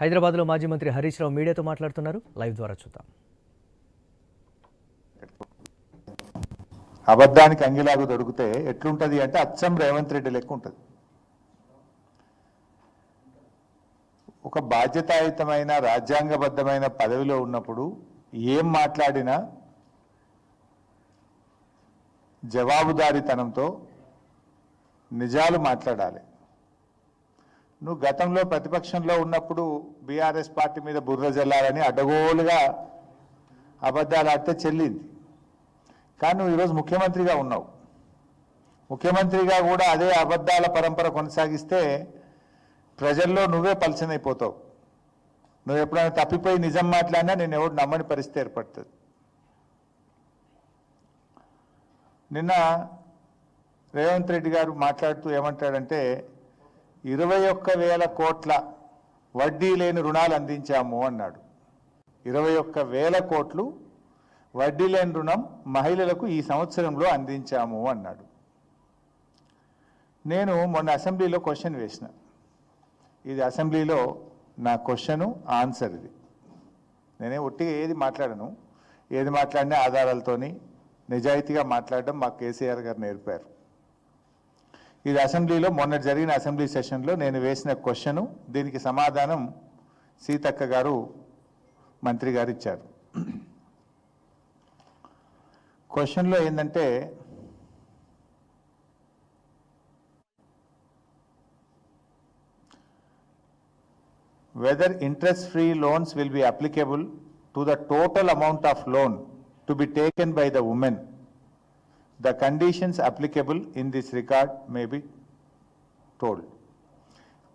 హైదరాబాద్లో మాజీ మంత్రి హరీష్ రావు మీడియాతో మాట్లాడుతున్నారు. లైవ్ ద్వారా చూద్దాం. అబద్ధానికి అంగిలాగు దొరికితే ఎట్లుంటది అంటే అచ్చం రేవంత్ రెడ్డి లెక్క ఉంటుంది. ఒక బాధ్యతాయుతమైన రాజ్యాంగబద్ధమైన పదవిలో ఉన్నప్పుడు ఏం మాట్లాడినా జవాబుదారీతనంతో నిజాలు మాట్లాడాలి. నువ్వు గతంలో ప్రతిపక్షంలో ఉన్నప్పుడు బీఆర్ఎస్ పార్టీ మీద బుర్ర జల్లాలని అడ్డగోలుగా అబద్ధాలు ఆడితే చెల్లింది. కానీ నువ్వు ఈరోజు ముఖ్యమంత్రిగా ఉన్నావు. ముఖ్యమంత్రిగా కూడా అదే అబద్ధాల పరంపర కొనసాగిస్తే ప్రజల్లో నువ్వే పలచనైపోతావు. నువ్వు ఎప్పుడైనా తప్పిపోయి నిజం మాట్లాడినా నేను ఎవడు నమ్మని పరిస్థితి ఏర్పడుతుంది. నిన్న రేవంత్ రెడ్డి గారు మాట్లాడుతూ ఏమంటాడంటే ఇరవై ఒక్క వేల కోట్ల వడ్డీ లేని రుణాలు అందించాము అన్నాడు. ఇరవై ఒక్క వేల కోట్లు వడ్డీ లేని రుణం మహిళలకు ఈ సంవత్సరంలో అందించాము అన్నాడు. నేను మొన్న అసెంబ్లీలో క్వశ్చన్ వేసిన. ఇది అసెంబ్లీలో నా క్వశ్చను ఆన్సర్ ఇది. నేనే ఒట్టిగా ఏది మాట్లాడను ఏది మాట్లాడినా ఆధారాలతోని నిజాయితీగా మాట్లాడడం మా కేసీఆర్ గారు నేర్పారు. ఇది అసెంబ్లీలో మొన్న జరిగిన అసెంబ్లీ సెషన్లో నేను వేసిన క్వశ్చను దీనికి సమాధానం సీతక్క గారు మంత్రి గారు ఇచ్చారు క్వశ్చన్లో ఏంటంటే whether interest-free loans will be applicable to the total amount of loan to be taken by the woman. The conditions applicable in this regard may be told.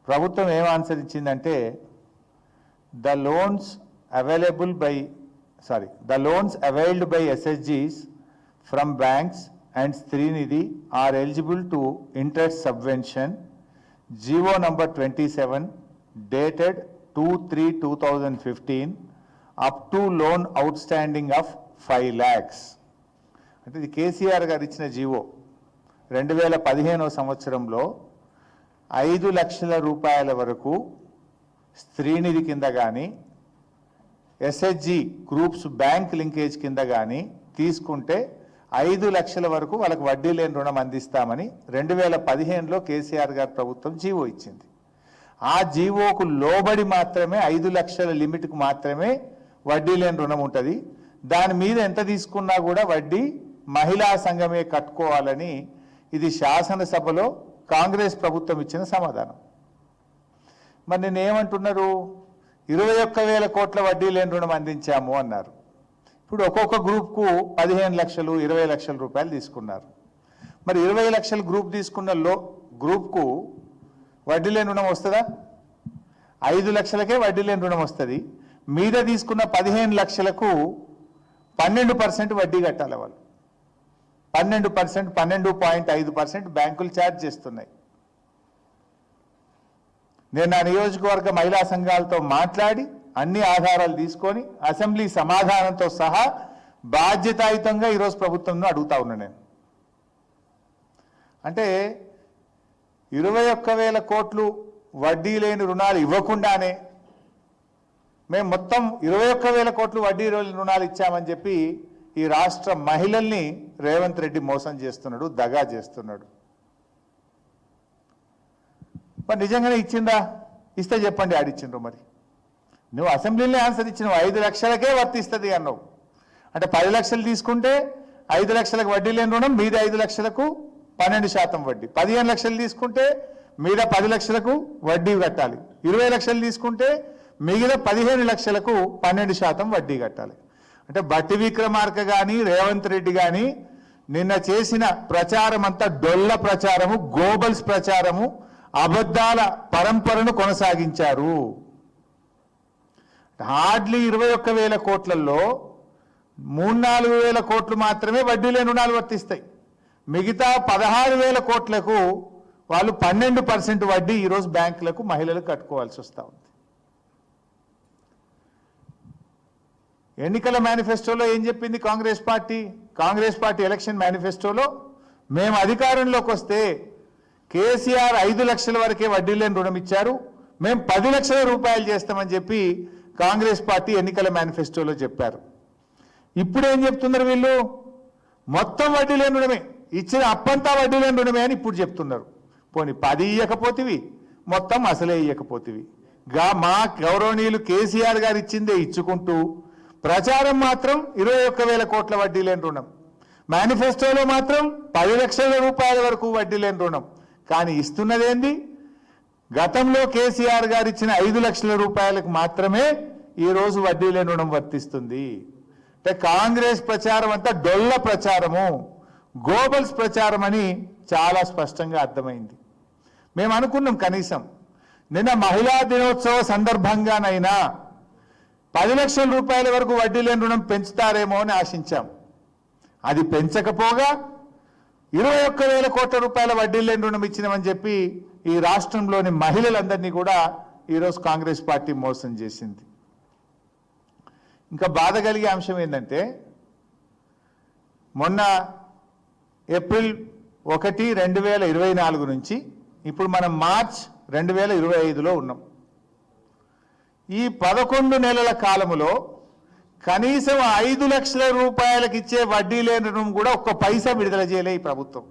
ప్రభుత్వం ఏం ఆన్సర్ ఇచ్చిందంటే the loans available by sorry the loans availed by ఎస్ఎస్జీస్ from banks and Streenidhi are eligible to interest subvention GO number twenty seven dated two three two thousand fifteen up to loan outstanding of five lakhs అంటే ఇది కేసీఆర్ గారు ఇచ్చిన GO. రెండు వేల పదిహేనవ సంవత్సరంలో ఐదు లక్షల రూపాయల వరకు స్త్రీనిధి కింద కానీ ఎస్హెచ్జి గ్రూప్స్ బ్యాంక్ లింకేజ్ కింద కానీ తీసుకుంటే ఐదు లక్షల వరకు వాళ్ళకి వడ్డీ లేని రుణం అందిస్తామని రెండు వేల పదిహేనులో కేసీఆర్ గారు ప్రభుత్వం జీవో ఇచ్చింది. ఆ జీవోకు లోబడి మాత్రమే ఐదు లక్షల లిమిట్కు మాత్రమే వడ్డీ లేని రుణం ఉంటుంది. దాని మీద ఎంత తీసుకున్నా కూడా వడ్డీ మహిళా సంఘమే కట్టుకోవాలని ఇది శాసనసభలో కాంగ్రెస్ ప్రభుత్వం ఇచ్చిన సమాధానం. మరి నేను ఏమంటున్నారు? ఇరవై ఒక్క వేల కోట్ల వడ్డీ లేని రుణం అందించాము అన్నారు. ఇప్పుడు ఒక్కొక్క గ్రూప్కు పదిహేను లక్షలు ఇరవై లక్షల రూపాయలు తీసుకున్నారు. మరి ఇరవై లక్షల గ్రూప్ తీసుకున్న లో గ్రూప్కు వడ్డీ లేని రుణం వస్తుందా? ఐదు లక్షలకే వడ్డీ లేని రుణం వస్తుంది. మీద తీసుకున్న పదిహేను లక్షలకు పన్నెండు పర్సెంట్ వడ్డీ కట్టాలి వాళ్ళు. పన్నెండు పర్సెంట్ పన్నెండు పాయింట్ ఐదు పర్సెంట్ బ్యాంకులు ఛార్జ్ చేస్తున్నాయి. నేను నా నియోజకవర్గ మహిళా సంఘాలతో మాట్లాడి అన్ని ఆధారాలు తీసుకొని అసెంబ్లీ సమాధానంతో సహా బాధ్యతాయుతంగా ఈరోజు ప్రభుత్వంను అడుగుతా ఉన్నా నేను. అంటే ఇరవై ఒక్క వేల కోట్లు వడ్డీ లేని రుణాలు ఇవ్వకుండానే మేము మొత్తం ఇరవై ఒక్క వేల కోట్లు వడ్డీ రుణాలు ఇచ్చామని చెప్పి ఈ రాష్ట్ర మహిళల్ని రేవంత్ రెడ్డి మోసం చేస్తున్నాడు దగా చేస్తున్నాడు. మరి నిజంగానే ఇచ్చిందా ఇస్తే చెప్పండి ఆడిచ్చిండ్రు మరి. నువ్వు అసెంబ్లీలో ఆన్సర్ ఇచ్చినావు ఐదు లక్షలకే వర్తిస్తుంది అన్నావు. అంటే పది లక్షలు తీసుకుంటే ఐదు లక్షలకు వడ్డీ లేని రుణం మీద ఐదు లక్షలకు పన్నెండు శాతం వడ్డీ. పదిహేను లక్షలు తీసుకుంటే మీద పది లక్షలకు వడ్డీ కట్టాలి. ఇరవై లక్షలు తీసుకుంటే మిగిలిన పదిహేను లక్షలకు పన్నెండు శాతం వడ్డీ కట్టాలి. అంటే బట్టి విక్రమార్క కానీ రేవంత్ రెడ్డి కానీ నిన్న చేసిన ప్రచారం అంతా డొల్ల ప్రచారము గోబల్స్ ప్రచారము అబద్ధాల పరంపరను కొనసాగించారు. హార్డ్లీ ఇరవై ఒక్క వేల కోట్లలో మూడు నాలుగు వేల కోట్లు మాత్రమే వడ్డీ లేని రుణాలు వర్తిస్తాయి. మిగతా పదహారు వేల కోట్లకు వాళ్ళు పన్నెండు పర్సెంట్ వడ్డీ ఈరోజు బ్యాంకులకు మహిళలు కట్టుకోవాల్సి వస్తూ ఉంది. ఎన్నికల మేనిఫెస్టోలో ఏం చెప్పింది Congress party? Congress party election మేనిఫెస్టోలో మేము అధికారంలోకి వస్తే కేసీఆర్ ఐదు లక్షల వరకే వడ్డీ లేని రుణం ఇచ్చారు. మేము పది లక్షల రూపాయలు చేస్తామని చెప్పి కాంగ్రెస్ పార్టీ ఎన్నికల మేనిఫెస్టోలో చెప్పారు. ఇప్పుడు ఏం చెప్తున్నారు వీళ్ళు? మొత్తం వడ్డీ లేని రుణమే. ఇచ్చిన అప్పంతా వడ్డీ లేని రుణమే అని ఇప్పుడు చెప్తున్నారు. పోనీ పది ఇయ్యకపోతేవి మొత్తం అసలే ఇయ్యకపోతేవి. గా మా గౌరవనీయులు కేసీఆర్ గారు ఇచ్చిందే ఇచ్చుకుంటూ ప్రచారం మాత్రం ఇరవై ఒక్క వేల కోట్ల వడ్డీ లేని రుణం. మేనిఫెస్టోలో మాత్రం పది లక్షల రూపాయల వరకు వడ్డీ లేని రుణం. కానీ ఇస్తున్నదేంది? గతంలో కేసీఆర్ గారు ఇచ్చిన ఐదు లక్షల రూపాయలకు మాత్రమే ఈరోజు వడ్డీ లేని రుణం వర్తిస్తుంది. అంటే కాంగ్రెస్ ప్రచారం అంతా డొల్ల ప్రచారము గోబల్స్ ప్రచారం అని చాలా స్పష్టంగా అర్థమైంది. మేము అనుకున్నాం కనీసం. నిన్న మహిళా దినోత్సవ సందర్భంగానైనా పది లక్షల రూపాయల వరకు వడ్డీ లేని రుణం పెంచుతారేమో అని ఆశించాం. అది పెంచకపోగా ఇరవై ఒక్క వేల కోట్ల రూపాయల వడ్డీ లేని రుణం ఇచ్చినామని చెప్పి ఈ రాష్ట్రంలోని మహిళలందరినీ కూడా ఈరోజు కాంగ్రెస్ పార్టీ మోసం చేసింది. ఇంకా బాధ కలిగే అంశం ఏంటంటే మొన్న ఏప్రిల్ ఒకటి రెండు వేల ఇరవై నాలుగు నుంచి ఇప్పుడు మనం మార్చ్ రెండు వేల ఇరవై ఐదులో ఉన్నాం. ఈ పదకొండు నెలల కాలములో కనీసం ఐదు లక్షల రూపాయలకి ఇచ్చే వడ్డీ లేని రుణం కూడా ఒక్క పైసా విడుదల చేయలే ఈ ప్రభుత్వం.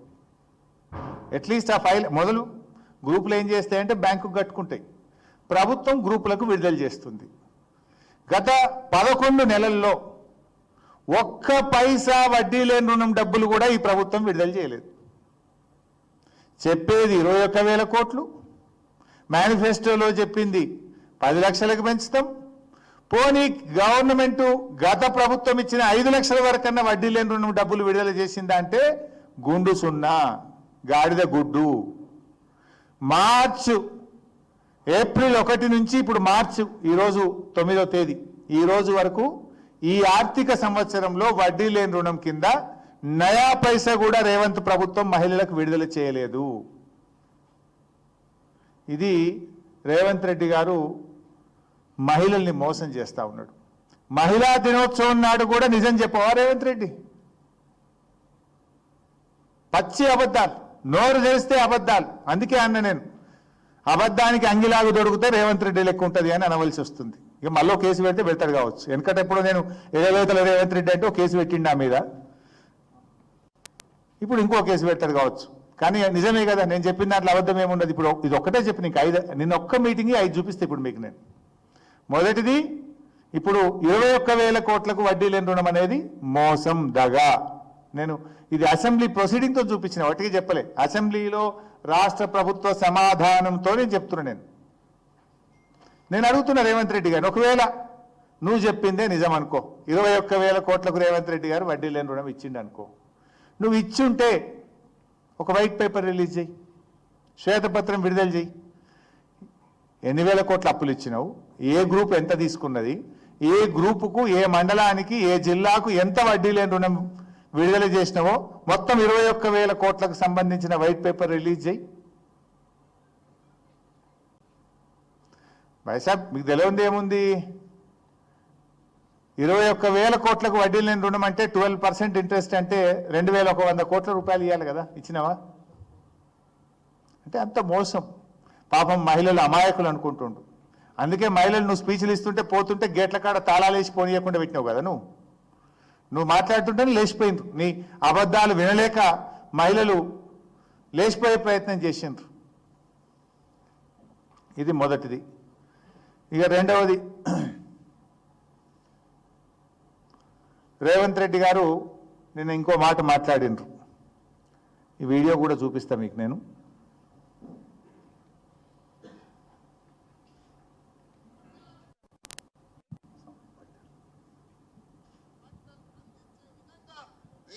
అట్లీస్ట్ ఆ ఫైల్ మొదలు గ్రూపులు ఏం చేస్తాయంటే బ్యాంకు కట్టుకుంటాయి. ప్రభుత్వం గ్రూపులకు విడుదల చేస్తుంది. గత పదకొండు నెలల్లో ఒక్క పైసా వడ్డీ లేని రుణం డబ్బులు కూడా ఈ ప్రభుత్వం విడుదల చేయలేదు. చెప్పేది ఇరవై ఒక్క వేల కోట్లు. మేనిఫెస్టోలో చెప్పింది పది లక్షలకు పెంచుతాం. పోనీ గవర్నమెంట్ గత ప్రభుత్వం ఇచ్చిన ఐదు లక్షల వరకన్నా వడ్డీ లేని రుణం డబ్బులు విడుదల చేసిందా అంటే గుండు సున్నా గాడిద గుడ్డు. మార్చు ఏప్రిల్ ఒకటి నుంచి ఇప్పుడు మార్చు ఈరోజు తొమ్మిదో తేదీ. ఈ రోజు వరకు ఈ ఆర్థిక సంవత్సరంలో వడ్డీ లేని రుణం కింద నయా పైసా కూడా రేవంత్ ప్రభుత్వం మహిళలకు విడుదల చేయలేదు. ఇది రేవంత్ రెడ్డి గారు మహిళల్ని మోసం చేస్తూ ఉన్నాడు. మహిళా దినోత్సవం నాడు కూడా నిజం చెప్పవా రేవంత్ రెడ్డి. పచ్చి అబద్ధాలు. నోరు చేస్తే అబద్ధాలు. అందుకే అన్న నేను. అబద్ధానికి అంగిలాగు దొరికితే రేవంత్ రెడ్డి లెక్క ఉంటుంది అని అనవలసి వస్తుంది. ఇక మళ్ళీ కేసు పెడితే పెడతాడు కావచ్చు. ఎందుకంటే ఎప్పుడు నేను ఎగవేతల రేవంత్ రెడ్డి అంటే కేసు పెట్టిండు మీద. ఇప్పుడు ఇంకో కేసు పెడతాడు కావచ్చు. కానీ నిజమే కదా నేను చెప్పిన దాంట్లో అబద్ధం ఏముండదు. ఇప్పుడు ఇది ఒక్కటే చెప్పిన ఇంకా ఐదు నిన్న ఒక్క మీటింగ్ ఐదు చూపిస్తే ఇప్పుడు మీకు నేను. మొదటిది ఇప్పుడు ఇరవై ఒక్క వేల కోట్లకు వడ్డీ లేని రుణం అనేది మోసం దగా. నేను ఇది అసెంబ్లీ ప్రొసీడింగ్తో చూపించిన వాటికి చెప్పలే. అసెంబ్లీలో రాష్ట్ర ప్రభుత్వ సమాధానంతో నేను చెప్తున్నా నేను. నేను అడుగుతున్నా రేవంత్ రెడ్డి గారు ఒకవేళ నువ్వు చెప్పిందే నిజం అనుకో. ఇరవై ఒక్క వేల కోట్లకు రేవంత్ రెడ్డి గారు వడ్డీ లేని రుణం ఇచ్చిండు అనుకో. నువ్వు ఇచ్చుంటే ఒక వైట్ పేపర్ రిలీజ్ చేయి శ్వేతపత్రం విడుదల చేయి. ఎన్ని వేల కోట్ల అప్పులు ఇచ్చినావు? ఏ గ్రూప్ ఎంత తీసుకున్నది? ఏ గ్రూపుకు ఏ మండలానికి ఏ జిల్లాకు ఎంత వడ్డీ లేని రుణం విడుదల చేసినావో మొత్తం ఇరవై ఒక్క వేల కోట్లకు సంబంధించిన వైట్ పేపర్ రిలీజ్ చేయి. వైసాబ్ మీకు తెలియంది ఏముంది? ఇరవై ఒక్క వేల కోట్లకు వడ్డీ లేని రుణం అంటే ట్వెల్వ్ పర్సెంట్ ఇంట్రెస్ట్ అంటే రెండు వేల ఒక వంద కోట్ల రూపాయలు ఇవ్వాలి కదా ఇచ్చినావా? అంటే అంత మోసం. పాపం మహిళలు అమాయకులు అనుకుంటుండు అందుకే మహిళలు నువ్వు స్పీచ్లు ఇస్తుంటే పోతుంటే గేట్ల కాడ తాళాలు వేసి పోనీయకుండా పెట్టినావు కదా నువ్వు. నువ్వు మాట్లాడుతుంటే లేచిపోయింది నీ అబద్ధాలు వినలేక మహిళలు లేచిపోయే ప్రయత్నం చేసిండ్రు. ఇది మొదటిది. ఇక రెండవది రేవంత్ రెడ్డి గారు నేను ఇంకో మాట మాట్లాడిండ్రు. ఈ వీడియో కూడా చూపిస్తాను మీకు నేను.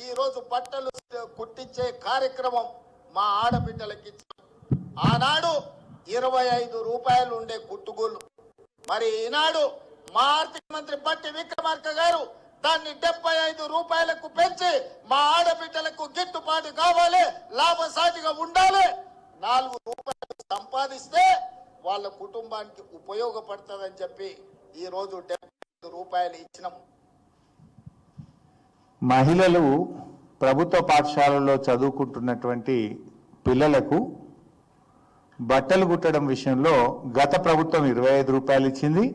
ఈరోజు బట్టలు కుట్టించే కార్యక్రమం మా ఆడబిడ్డలకి ఇచ్చాం. ఆనాడు ఇరవై ఐదు రూపాయలు ఉండే కుట్టుగోలు మరి ఈనాడు మా ఆర్థిక మంత్రి బట్టి విక్రమార్క గారు దాన్ని డెబ్బై ఐదు రూపాయలకు పెంచి మా ఆడబిడ్డలకు గిట్టుబాటు కావాలి లాభసాటిగా ఉండాలి. నాలుగు రూపాయలు సంపాదిస్తే వాళ్ళ కుటుంబానికి ఉపయోగపడుతుందని చెప్పి ఈ రోజు డెబ్బై ఐదు రూపాయలు ఇచ్చినాం. మహిళలు ప్రభుత్వ పాఠశాలల్లో చదువుకుంటున్నటువంటి పిల్లలకు బట్టలు కుట్టడం విషయంలో గత ప్రభుత్వం ఇరవై ఐదు రూపాయలు ఇచ్చింది.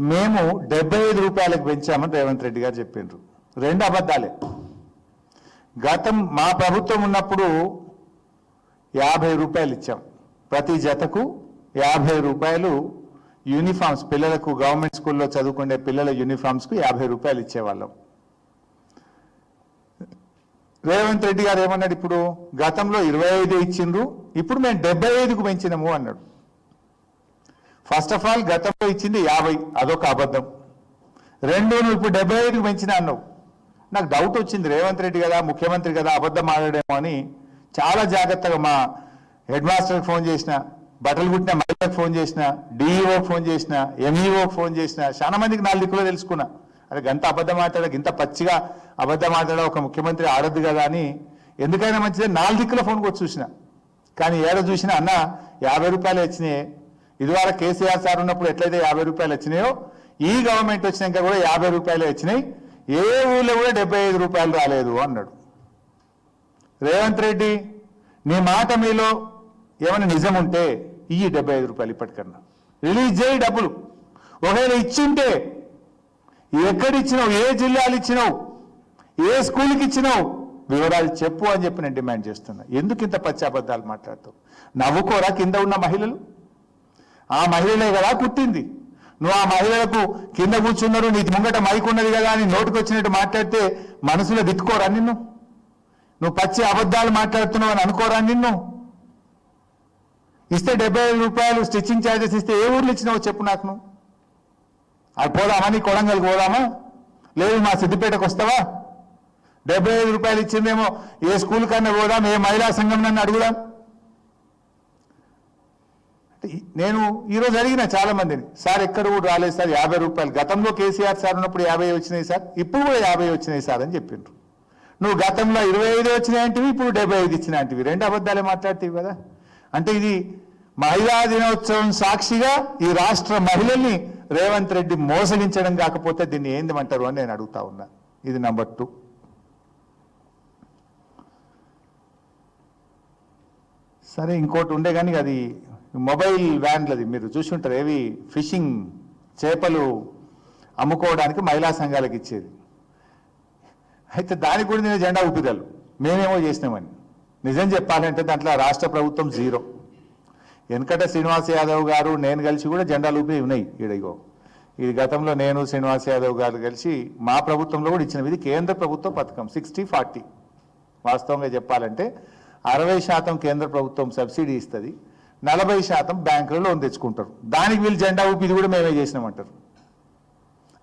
మేము డెబ్బై ఐదు రూపాయలకు పెంచామని రేవంత్ రెడ్డి గారు చెప్పిండ్రు రెండు అబద్ధాలే. గతం మా ప్రభుత్వం ఉన్నప్పుడు యాభై రూపాయలు ఇచ్చాం. ప్రతి జతకు యాభై రూపాయలు యూనిఫామ్స్ పిల్లలకు గవర్నమెంట్ స్కూల్లో చదువుకునే పిల్లల యూనిఫామ్స్కు యాభై రూపాయలు ఇచ్చేవాళ్ళం. రేవంత్ రెడ్డి గారు ఏమన్నాడు ఇప్పుడు? గతంలో ఇరవై ఐదు ఇచ్చిండ్రు ఇప్పుడు మేము డెబ్బై ఐదుకు పెంచినాము అన్నాడు. ఫస్ట్ ఆఫ్ ఆల్ గతంలో ఇచ్చింది యాభై అదొక అబద్ధం. రెండు నువ్వు ఇప్పుడు డెబ్బై ఐదుకు పెంచినా అన్నావు. నాకు డౌట్ వచ్చింది రేవంత్ రెడ్డి కదా ముఖ్యమంత్రి కదా అబద్ధం ఆడాడేమో అని చాలా జాగ్రత్తగా మా హెడ్ మాస్టర్కి ఫోన్ చేసిన బట్టలు కుట్టిన మహిళకు ఫోన్ చేసిన డిఈఓకి ఫోన్ చేసిన ఎంఈఓకి ఫోన్ చేసిన చాలా మందికి నాలుగు దిక్కులో తెలుసుకున్నా. అది గంత అబద్ధం మాట్లాడ ఇంత పచ్చిగా అబద్ధం మాట్లాడ ఒక ముఖ్యమంత్రి ఆడద్దు కదా అని ఎందుకైనా మంచిదే. నాలుగు దిక్కుల ఫోన్ కొట్టి చూసిన. కానీ ఏడ చూసినా అన్న యాభై రూపాయలు వచ్చినాయి ఇదివరకు కేసీఆర్ సార్ ఉన్నప్పుడు ఎట్లయితే యాభై రూపాయలు వచ్చినాయో ఈ గవర్నమెంట్ వచ్చినాక కూడా యాభై రూపాయలు వచ్చినాయి. ఏ ఊళ్ళో కూడా డెబ్బై ఐదు రూపాయలు రాలేదు అన్నాడు. రేవంత్ రెడ్డి నీ మాట మీలో ఏమైనా నిజం ఉంటే ఇయ్యి డెబ్బై ఐదు రూపాయలు ఇప్పటికన్నా. రిలీజ్ చేయి డబ్బులు. ఒకవేళ ఇచ్చింటే ఎక్కడిచ్చినావు? ఏ జిల్లాలు ఇచ్చినావు ఏ స్కూల్కి ఇచ్చినావు వివరాలు చెప్పు అని చెప్పి నేను డిమాండ్ చేస్తున్నా. ఎందుకు ఇంత పచ్చి అబద్ధాలు మాట్లాడుతావు? నవ్వుకోరా కింద ఉన్న మహిళలు? ఆ మహిళలే కదా కుట్టింది నువ్వు ఆ మహిళలకు కింద కూర్చున్నారు నీకు ముంగట మైక్ ఉన్నది కదా అని నోటికి వచ్చినట్టు మాట్లాడితే మనసులో దిక్కుకోరా నిన్ను? నువ్వు పచ్చి అబద్ధాలు మాట్లాడుతున్నావు అని అనుకోరా నిన్ను? ఇస్తే డెబ్బై రూపాయలు స్టిచ్చింగ్ ఛార్జెస్ ఇస్తే ఏ ఊర్లు ఇచ్చినావో చెప్పు నాకు నువ్వు. అది పోదామని కొడంగల్కి పోదామా? లేదు మా సిద్దిపేటకు వస్తావా? డెబ్బై ఐదు రూపాయలు ఇచ్చిందేమో ఏ స్కూల్ కన్నా పోదాం ఏ మహిళా సంఘం నన్ను అడుగుదాం? నేను ఈరోజు అడిగిన చాలా మందిని సార్ ఎక్కడ కూడా రాలేదు సార్ యాభై రూపాయలు. గతంలో కేసీఆర్ సార్ ఉన్నప్పుడు యాభై వచ్చినాయి సార్ ఇప్పుడు కూడా యాభై వచ్చినాయి సార్ అని చెప్పిండ్రు. నువ్వు గతంలో ఇరవై ఐదు వచ్చినాయంటివి ఇప్పుడు డెబ్బై ఐదు ఇచ్చినాయంటివి రెండు అబద్ధాలే మాట్లాడుతీవి కదా. అంటే ఇది మహిళా దినోత్సవం సాక్షిగా ఈ రాష్ట్ర మహిళల్ని రేవంత్ రెడ్డి మోసగించడం కాకపోతే దీన్ని ఏందిమంటారు అని నేను అడుగుతా ఉన్నా. ఇది నంబర్ టూ. సరే ఇంకోటి ఉండే కానీ అది మొబైల్ వ్యాన్లది మీరు చూసుంటారు. ఏవి? ఫిషింగ్ చేపలు అమ్ముకోవడానికి మహిళా సంఘాలకు ఇచ్చేది. అయితే దానికి కూడా నేను జెండా ఊపిదాలు. మేమేమో చేసినామని. నిజం చెప్పాలంటే దాంట్లో రాష్ట్ర ప్రభుత్వం జీరో. వెనకట శ్రీనివాస్ యాదవ్ గారు నేను కలిసి కూడా జెండాలు ఊపి ఉన్నాయి. ఈడగో ఇది గతంలో నేను శ్రీనివాస్ యాదవ్ గారు కలిసి మా ప్రభుత్వంలో కూడా ఇచ్చినవి ఇది కేంద్ర ప్రభుత్వ పథకం సిక్స్టీ ఫార్టీ. వాస్తవంగా చెప్పాలంటే అరవై శాతం కేంద్ర ప్రభుత్వం సబ్సిడీ ఇస్తుంది నలభై శాతం బ్యాంకులో లోన్ తెచ్చుకుంటారు. దానికి వీళ్ళు జెండా ఊపి ఇది కూడా మేమే చేసినామంటారు.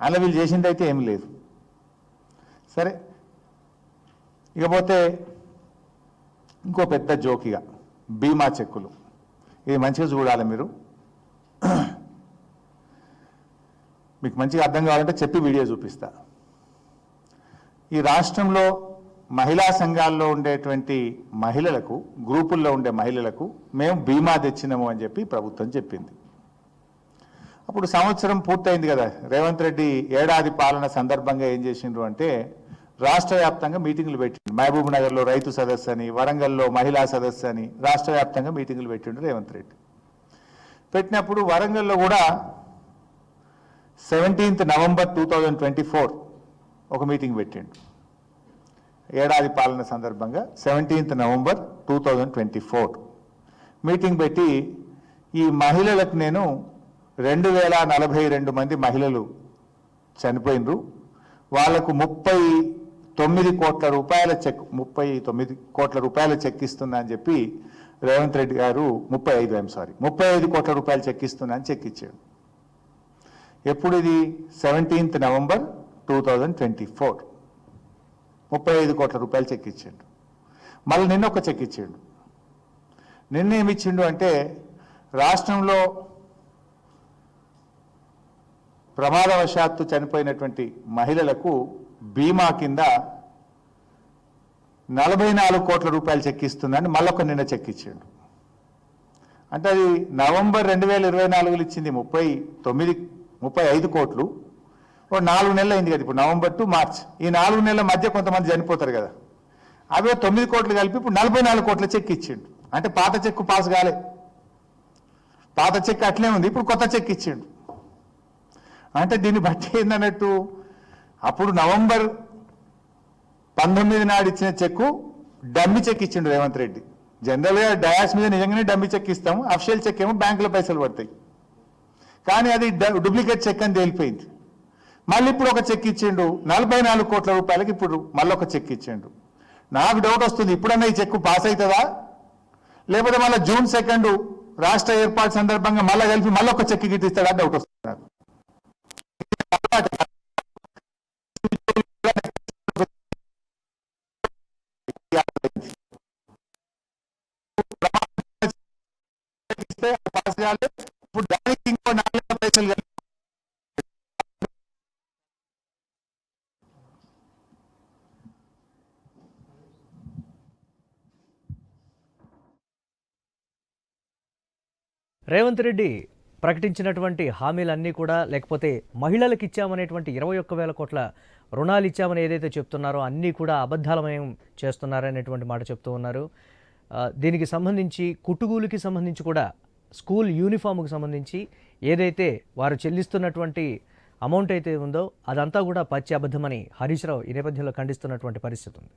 అలా వీళ్ళు చేసింది అయితే ఏమి లేదు. సరే. ఇకపోతే ఇంకో పెద్ద జోకిగా బీమా చెక్కులు. ఇది మంచిగా చూడాలి మీరు. మీకు మంచిగా అర్థం కావాలంటే చెప్పి వీడియో చూపిస్తా. ఈ రాష్ట్రంలో మహిళా సంఘాల్లో ఉండేటువంటి మహిళలకు గ్రూపుల్లో ఉండే మహిళలకు మేము బీమా తెచ్చినాము అని చెప్పి ప్రభుత్వం చెప్పింది. అప్పుడు సంవత్సరం పూర్తయింది కదా. రేవంత్ రెడ్డి ఏడాది పాలన సందర్భంగా ఏం చేసిండ్రు అంటే రాష్ట్ర వ్యాప్తంగా మీటింగులు పెట్టిండు. మహబూబ్ నగర్లో రైతు సదస్సు అని వరంగల్లో మహిళా సదస్సు అని రాష్ట్ర వ్యాప్తంగా మీటింగులు పెట్టిండు రేవంత్ రెడ్డి. పెట్టినప్పుడు వరంగల్లో కూడా seventeenth November two thousand twenty four ఒక మీటింగ్ పెట్టిండు. ఏడాది పాలన సందర్భంగా seventeenth November two thousand twenty four. Meeting పెట్టి ఈ మహిళలకు నేను రెండు వేల నలభై రెండు మంది మహిళలు చనిపోయినరు వాళ్ళకు ముప్పై తొమ్మిది కోట్ల రూపాయల చెక్ ముప్పై తొమ్మిది కోట్ల రూపాయల చెక్ ఇస్తున్నా అని చెప్పి రేవంత్ రెడ్డి గారు ముప్పై ఐదు ఐఎమ్ సారీ ముప్పై ఐదు కోట్ల రూపాయలు చెక్ ఇస్తున్నా అని చెక్ ఇచ్చాడు. ఎప్పుడు ఇది? Seventeenth November two thousand twenty four. ముప్పై ఐదు కోట్ల రూపాయలు చెక్ ఇచ్చిండు. మళ్ళీ నిన్న ఒక చెక్ ఇచ్చిండు. నిన్న ఏమిచ్చిండు అంటే రాష్ట్రంలో ప్రమాదవశాత్తు చనిపోయినటువంటి మహిళలకు బీమా కింద నలభై నాలుగు కోట్ల రూపాయలు చెక్ ఇస్తుందని మళ్ళొక నిన్న చెక్ ఇచ్చిండు అంటే అది నవంబర్ రెండు వేల ఇరవై నాలుగులో ఇచ్చింది ముప్పై తొమ్మిది ముప్పై ఐదు కోట్లు. ఓ నాలుగు నెలలు అయింది కదా ఇప్పుడు నవంబర్ టు మార్చ్. ఈ నాలుగు నెలల మధ్య కొంతమంది చనిపోతారు కదా. అవే తొమ్మిది కోట్లు కలిపి ఇప్పుడు నలభై నాలుగు కోట్ల చెక్ ఇచ్చిండు అంటే పాత చెక్కు పాస్ కాలే. పాత చెక్ అట్లే ఉంది ఇప్పుడు కొత్త చెక్ ఇచ్చిండు అంటే దీన్ని బట్టి ఏందన్నట్టు అప్పుడు నవంబర్ పంతొమ్మిది నాడు ఇచ్చిన చెక్కు డమ్మి చెక్ ఇచ్చిండు రేవంత్ రెడ్డి. జనరల్గా డయాస్ మీద నిజంగానే డమ్మి చెక్ ఇస్తాము అఫిషియల్ చెక్ ఏమో బ్యాంకులో పైసలు పడతాయి. కానీ అది డూప్లికేట్ చెక్ అని తేలిపోయింది. మళ్ళీ ఇప్పుడు ఒక చెక్ ఇచ్చిండు నలభై నాలుగు కోట్ల రూపాయలకి ఇప్పుడు మళ్ళీ ఒక చెక్ ఇచ్చిండు. నాకు డౌట్ వస్తుంది ఇప్పుడన్నా ఈ చెక్కు పాస్ అవుతుందా లేకపోతే మళ్ళీ జూన్ సెకండ్ రాష్ట్ర ఏర్పాటు సందర్భంగా మళ్ళీ కలిపి మళ్ళీ ఒక చెక్ గిట్టిస్తాడా డౌట్ వస్తుంది నాకు. రేవంత్ రెడ్డి ప్రకటించినటువంటి హామీలన్నీ కూడా లేకపోతే మహిళలకు ఇచ్చామనేటువంటి ఇరవై ఒక్క వేల కోట్ల రుణాలు ఇచ్చామని ఏదైతే చెప్తున్నారో అన్నీ కూడా అబద్ధాలమయం చేస్తున్నారనేటువంటి మాట చెప్తూ ఉన్నారు. దీనికి సంబంధించి కుట్టుగూలికి సంబంధించి కూడా స్కూల్ యూనిఫామ్కి సంబంధించి ఏదైతే వారు చెల్లిస్తున్నటువంటి అమౌంట్ అయితే ఉందో అదంతా కూడా పచ్చి అబద్ధమని హరీష్ రావు ఈ నేపథ్యంలో ఖండిస్తున్నటువంటి పరిస్థితి ఉంది.